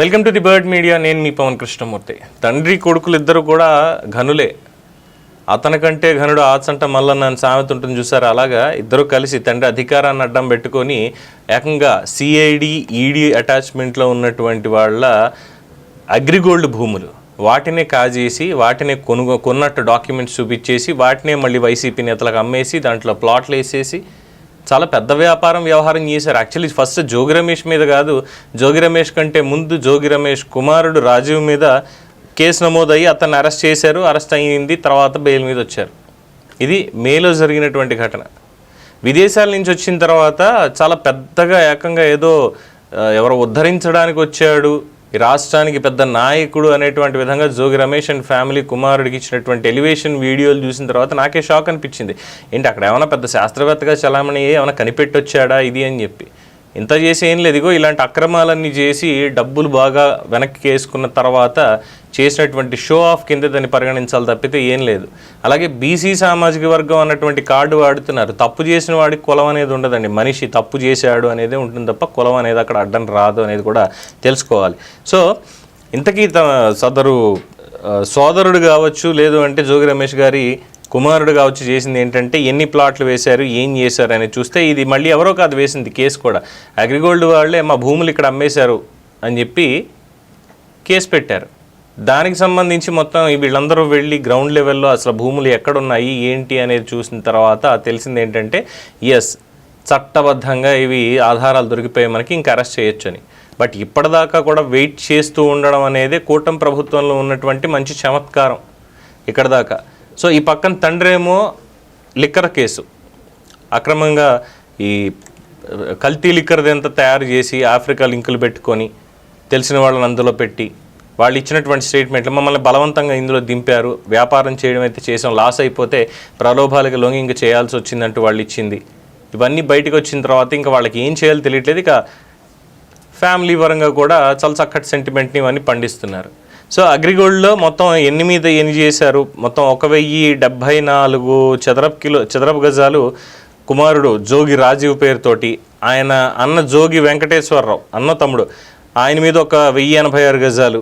Welcome to the bird media. నేను మీ పవన్ కృష్ణమూర్తి. తండ్రి కొడుకులు ఇద్దరు కూడా ఘనులే. అతనికంటే ఘనుడు ఆచంట మల్లన్న అని సామెత ఉంటుంది చూసారు? అలాగా ఇద్దరు కలిసి తండ్రి అధికారాన్ని అడ్డం పెట్టుకొని ఏకంగా సిఐడి ఈడీ అటాచ్మెంట్లో ఉన్నటువంటి వాళ్ళ అగ్రిగోల్డ్ భూములు. వాటినే కాజేసి వాటినే కొనుగో కొన్నట్టు డాక్యుమెంట్స్ చూపించేసి వాటినే మళ్ళీ వైసీపీ నేతలకు అమ్మేసి దాంట్లో ప్లాట్లు వేసేసి చాలా పెద్ద వ్యాపారం వ్యవహారం చేశారు. యాక్చువల్లీ ఫస్ట్ జోగి రమేష్ మీద కాదు జోగి రమేష్ కంటే ముందు జోగి రమేష్ కుమారుడు రాజీవ్ మీద కేసు నమోదయ్యి అతన్ని అరెస్ట్ చేశారు. అరెస్ట్ అయింది తర్వాత బెయిల్ మీద వచ్చారు. ఇది మేలో జరిగినటువంటి ఘటన. విదేశాల నుంచి వచ్చిన తర్వాత చాలా పెద్దగా ఏకంగా ఏదో ఎవరో ఉద్ధరించడానికి వచ్చాడు. ఈ రాష్ట్రానికి పెద్ద నాయకుడు అనేటువంటి విధంగా జోగి రమేష్ అండ్ ఫ్యామిలీ కుమారుడికి ఇచ్చినటువంటి ఎలివేషన్ వీడియోలు చూసిన తర్వాత నాకే షాక్ అనిపించింది. ఏంటి అక్కడ ఏమైనా పెద్ద శాస్త్రవేత్తగా చలామణి ఏమైనా కనిపెట్టొచ్చాడా ఇది అని చెప్పి. ఇంత చేసి ఏం లేదు ఇగో ఇలాంటి అక్రమాలన్నీ చేసి డబ్బులు బాగా వెనక్కి వేసుకున్న తర్వాత చేసినటువంటి షో ఆఫ్ కింద దాన్ని పరిగణించాలి తప్పితే ఏం లేదు. అలాగే బీసీ సామాజిక వర్గం అన్నటువంటి కార్డు వాడుతున్నారు. తప్పు చేసిన వాడికి కులం అనేది ఉండదండి. మనిషి తప్పు చేశాడు అనేది ఉంటుంది తప్ప కులం అనేది అక్కడ అడ్డం రాదు అనేది కూడా తెలుసుకోవాలి. సో ఇంతకీ త సదరు సోదరుడు కావచ్చు లేదు అంటే జోగి రమేష్ గారి కుమారుడు కావచ్చు చేసింది ఏంటంటే ఎన్ని ప్లాట్లు వేశారు ఏం చేశారు అని చూస్తే ఇది మళ్ళీ ఎవరో కాదు వేసింది కేసు కూడా. అగ్రిగోల్డ్ వాళ్ళే మా భూములు ఇక్కడ అమ్మేశారు అని చెప్పి కేసు పెట్టారు. దానికి సంబంధించి మొత్తం వీళ్ళందరూ వెళ్ళి గ్రౌండ్ లెవెల్లో అసలు భూములు ఎక్కడున్నాయి ఏంటి అనేది చూసిన తర్వాత తెలిసింది ఏంటంటే ఎస్ చట్టబద్ధంగా ఇవి ఆధారాలు దొరికిపోయి మనకి ఇంకా అరెస్ట్ చేయొచ్చు అని. బట్ ఇప్పటిదాకా కూడా వెయిట్ చేస్తూ ఉండడం అనేది కూటమి ప్రభుత్వంలో ఉన్నటువంటి మంచి చమత్కారం. ఇక్కడ దాకా సో ఈ పక్కన తండ్రి ఏమో లిక్కర్ కేసు. అక్రమంగా ఈ కల్తీ లిక్కర్ది ఎంత తయారు చేసి ఆఫ్రికా లింకులు పెట్టుకొని తెలిసిన వాళ్ళని అందులో పెట్టి వాళ్ళు ఇచ్చినటువంటి స్టేట్మెంట్లు మమ్మల్ని బలవంతంగా ఇందులో దింపారు. వ్యాపారం చేయడం అయితే చేసాం. లాస్ అయిపోతే ప్రలోభాలకి లొంగి ఇంక చేయాల్సి వచ్చిందంటూ వాళ్ళు ఇచ్చింది. ఇవన్నీ బయటకు వచ్చిన తర్వాత ఇంకా వాళ్ళకి ఏం చేయాలో తెలియట్లేదు. ఇక ఫ్యామిలీ పరంగా కూడా చాలా చక్కటి సెంటిమెంట్ని ఇవన్నీ పండిస్తున్నారు. సో అగ్రిగోల్డ్లో మొత్తం ఎన్ని మీద ఎన్ని చేశారు? మొత్తం ఒక వెయ్యి డెబ్భై నాలుగు చదరపు కిలో చదరపు గజాలు కుమారుడు జోగి రాజీవ్ పేరుతోటి. ఆయన అన్న జోగి వెంకటేశ్వరరావు అన్న తమ్ముడు. ఆయన మీద ఒక వెయ్యి ఎనభై ఆరు గజాలు.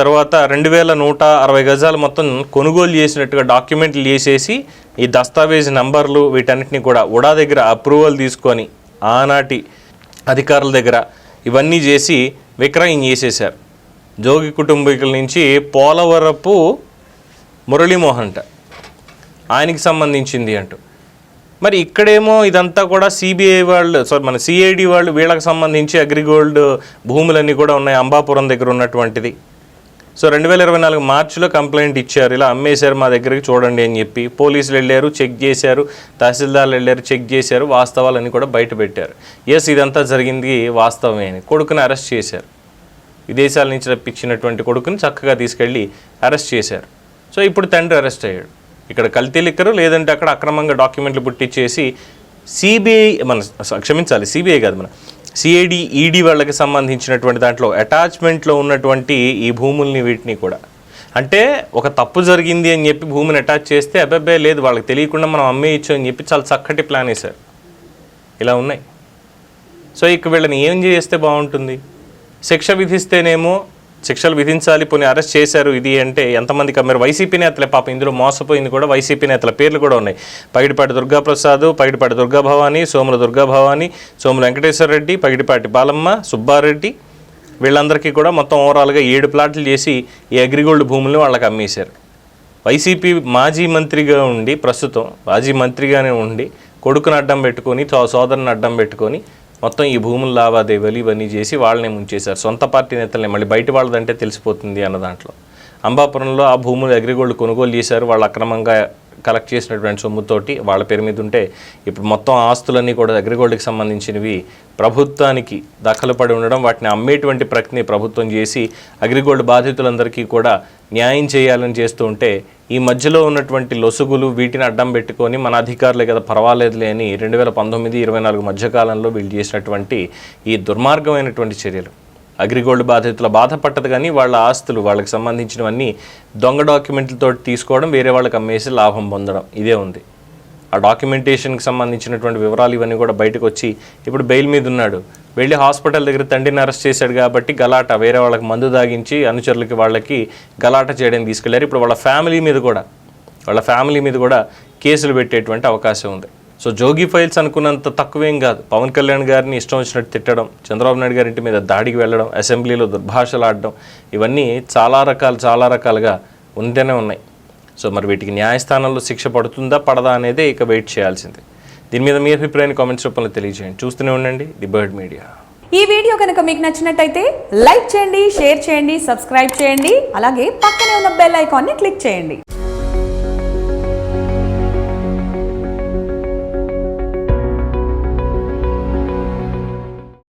తర్వాత రెండు వేల నూట అరవై గజాలు మొత్తం కొనుగోలు చేసినట్టుగా డాక్యుమెంట్లు చేసేసి ఈ దస్తావేజ్ నంబర్లు వీటన్నిటిని కూడా ఉడా దగ్గర అప్రూవల్ తీసుకొని ఆనాటి అధికారుల దగ్గర ఇవన్నీ చేసి విక్రయం చేసేశారు జోగి కుటుంబీకుల నుంచి పోలవరపు మురళీమోహన్ట. ఆయనకి సంబంధించింది అంటూ. మరి ఇక్కడేమో ఇదంతా కూడా సిబిఐ వాళ్ళు సారీ మన సిఐడి వాళ్ళు వీళ్ళకి సంబంధించి అగ్రిగోల్డ్ భూములన్నీ కూడా ఉన్నాయి అంబాపురం దగ్గర ఉన్నటువంటిది. సో రెండు వేల ఇరవై నాలుగు మార్చిలో కంప్లైంట్ ఇచ్చారు. ఇలా అమ్మేశారు మా దగ్గరికి చూడండి అని చెప్పి. పోలీసులు వెళ్ళారు చెక్ చేశారు తహసీల్దార్లు వెళ్ళారు చెక్ చేశారు వాస్తవాలన్నీ కూడా బయట పెట్టారు. ఎస్ ఇదంతా జరిగింది వాస్తవమే అని. కొడుకుని అరెస్ట్ చేశారు. విదేశాల నుంచి రప్పించినటువంటి కొడుకుని చక్కగా తీసుకెళ్ళి అరెస్ట్ చేశారు. సో ఇప్పుడు తండ్రి అరెస్ట్ అయ్యాడు. ఇక్కడ కల్తీ లిక్కరు లేదంటే అక్కడ అక్రమంగా డాక్యుమెంట్లు పుట్టించేసి సిబిఐ మన క్షమించాలి సిబిఐ కాదు మన సిఐడి ఈడీ వాళ్ళకి సంబంధించినటువంటి దాంట్లో అటాచ్మెంట్లో ఉన్నటువంటి ఈ భూముల్ని వీటిని కూడా. అంటే ఒక తప్పు జరిగింది అని చెప్పి భూమిని అటాచ్ చేస్తే అబ్బాయి లేదు వాళ్ళకి తెలియకుండా మనం అమ్మేయచ్చు అని చెప్పి చాలా చక్కటి ప్లాన్ వేశారు. ఇలా ఉన్నాయి. సో ఇక వీళ్ళని ఏం చేస్తే బాగుంటుంది? శిక్ష విధిస్తేనేమో శిక్షలు విధించాలి పోనీ అరెస్ట్ చేశారు ఇది అంటే ఎంతమందికి కమ్మారు? వైసీపీ నేతలే పాపం ఇందులో మోసపోయింది కూడా వైసీపీ నేతల పేర్లు కూడా ఉన్నాయి. పగిడిపాటి దుర్గాప్రసాద్ పగిడిపాటి దుర్గాభవాని సోముల దుర్గాభవాని సోముల వెంకటేశ్వర రెడ్డి పగిడిపాటి బాలమ్మ సుబ్బారెడ్డి వీళ్ళందరికీ కూడా మొత్తం ఓవరాల్గా ఏడు ప్లాట్లు చేసి ఈ అగ్రిగోల్డ్ భూముల్ని వాళ్ళకి అమ్మేశారు. వైసీపీ మాజీ మంత్రిగా ఉండి ప్రస్తుతం మాజీ మంత్రిగానే ఉండి కొడుకుని అడ్డం పెట్టుకొని సోదరుని అడ్డం పెట్టుకొని మొత్తం ఈ భూముల లావాదేవీలు ఇవన్నీ చేసి వాళ్ళనే ముంచేశారు. సొంత పార్టీ నేతలనే మళ్ళీ బయట వాళ్ళదంటే తెలిసిపోతుంది అన్న దాంట్లో. అంబాపురంలో ఆ భూములు అగ్రిగోల్డ్ కొనుగోలు చేశారు. వాళ్ళు అక్రమంగా కలెక్ట్ చేసినటువంటి సొమ్ముతోటి వాళ్ళ పేరు మీద ఉంటే ఇప్పుడు మొత్తం ఆస్తులన్నీ కూడా అగ్రిగోల్డ్కి సంబంధించినవి ప్రభుత్వానికి దఖలు పడి ఉండడం వాటిని అమ్మేటువంటి ప్రక్రియ ప్రభుత్వం చేసి అగ్రిగోల్డ్ బాధితులందరికీ కూడా న్యాయం చేయాలని చేస్తూ ఉంటే ఈ మధ్యలో ఉన్నటువంటి లొసుగులు వీటిని అడ్డం పెట్టుకొని మన అధికారులే కదా పర్వాలేదులే అని రెండు వేల పంతొమ్మిది ఇరవై నాలుగు మధ్యకాలంలో వీళ్ళు చేసినటువంటి ఈ దుర్మార్గమైనటువంటి చర్యలు. అగ్రిగోల్డ్ బాధితుల బాధపట్టదు కానీ వాళ్ళ ఆస్తులు వాళ్ళకి సంబంధించినవన్నీ దొంగ డాక్యుమెంట్లతో తీసుకోవడం వేరే వాళ్ళకి అమ్మేసి లాభం పొందడం ఇదే ఉంది. ఆ డాక్యుమెంటేషన్కి సంబంధించినటువంటి వివరాలు ఇవన్నీ కూడా బయటకు వచ్చి ఇప్పుడు బెయిల్ మీద ఉన్నాడు. వెళ్ళి హాస్పిటల్ దగ్గర తండ్రిని అరెస్ట్ చేశాడు కాబట్టి గలాట వేరే వాళ్ళకి మందు దాగించి అనుచరులకి వాళ్ళకి గలాట చేయడానికి తీసుకెళ్ళారు. ఇప్పుడు వాళ్ళ ఫ్యామిలీ మీద కూడా వాళ్ళ ఫ్యామిలీ మీద కూడా కేసులు పెట్టేటువంటి అవకాశం ఉంది. సో జోగి ఫైల్స్ అనుకున్నంత తక్కువేం కాదు. పవన్ కళ్యాణ్ గారిని ఇష్టం వచ్చినట్టు తిట్టడం చంద్రబాబు నాయుడు గారి ఇంటి మీద దాడికి వెళ్ళడం అసెంబ్లీలో దుర్భాషలు ఆడడం ఇవన్నీ చాలా రకాలు చాలా రకాలుగా ఉంటేనే ఉన్నాయి. సో మరి వీటికి న్యాయస్థానంలో శిక్ష పడుతుందా పడదా అనేది ఇక వెయిట్ చేయాల్సింది. దీని మీద మీ అభిప్రాయాన్ని కామెంట్స్ రూపంలో తెలియజేయండి. చూస్తూనే ఉండండి ది బర్డ్ మీడియా. ఈ వీడియో కనుక మీకు నచ్చినట్టయితే లైక్ చేయండి షేర్ చేయండి సబ్స్క్రైబ్ చేయండి అలాగే పక్కనే ఉన్న బెల్ ఐకాన్ని క్లిక్ చేయండి.